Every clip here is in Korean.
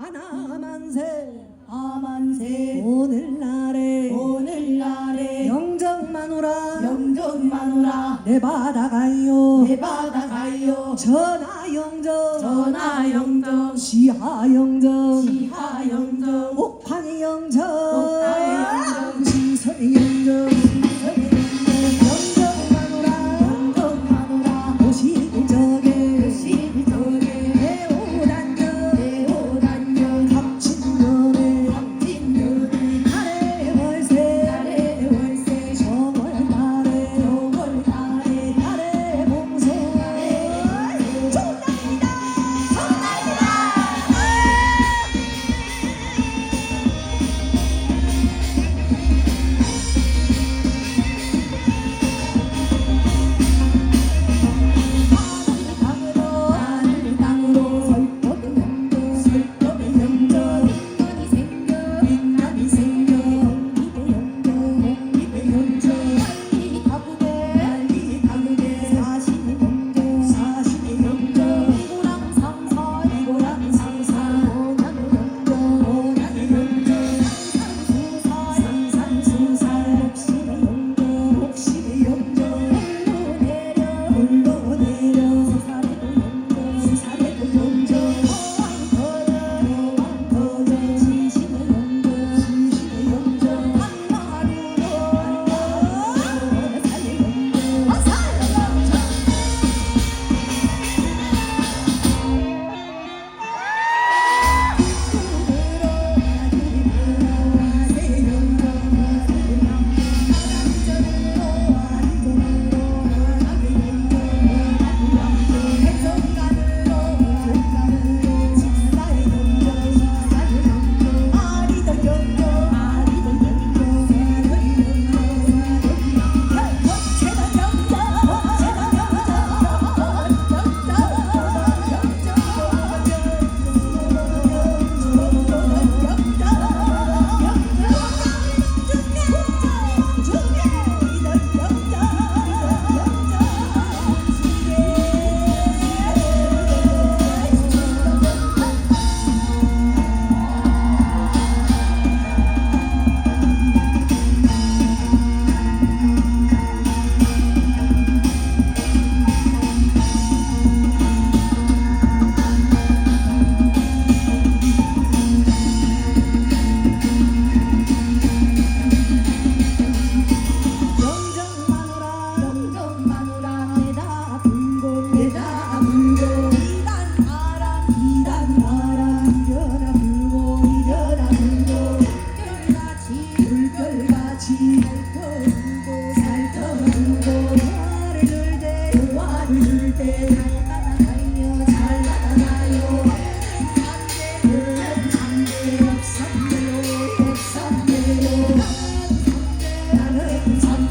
아나만세 아만세. 오늘날에 오늘날에 영정마누라 영정마누라. 내 바다가요. 내 바다가요. 전하영정 전하영정 시하영정 지하영정 옥판이영정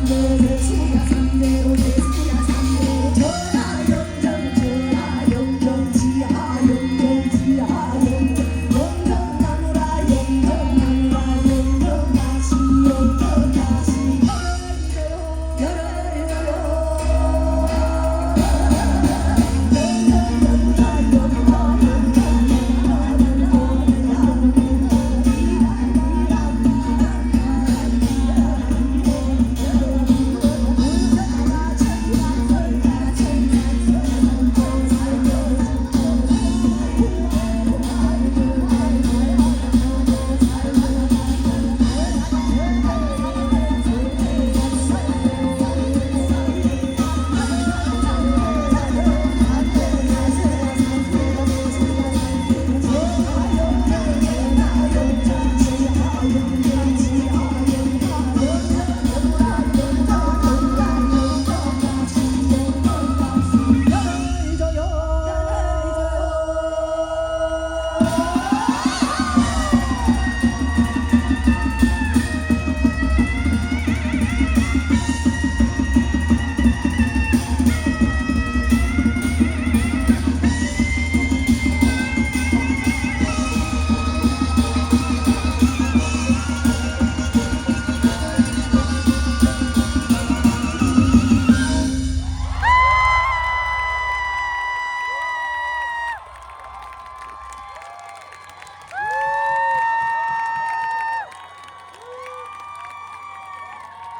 3대 3대 3대 5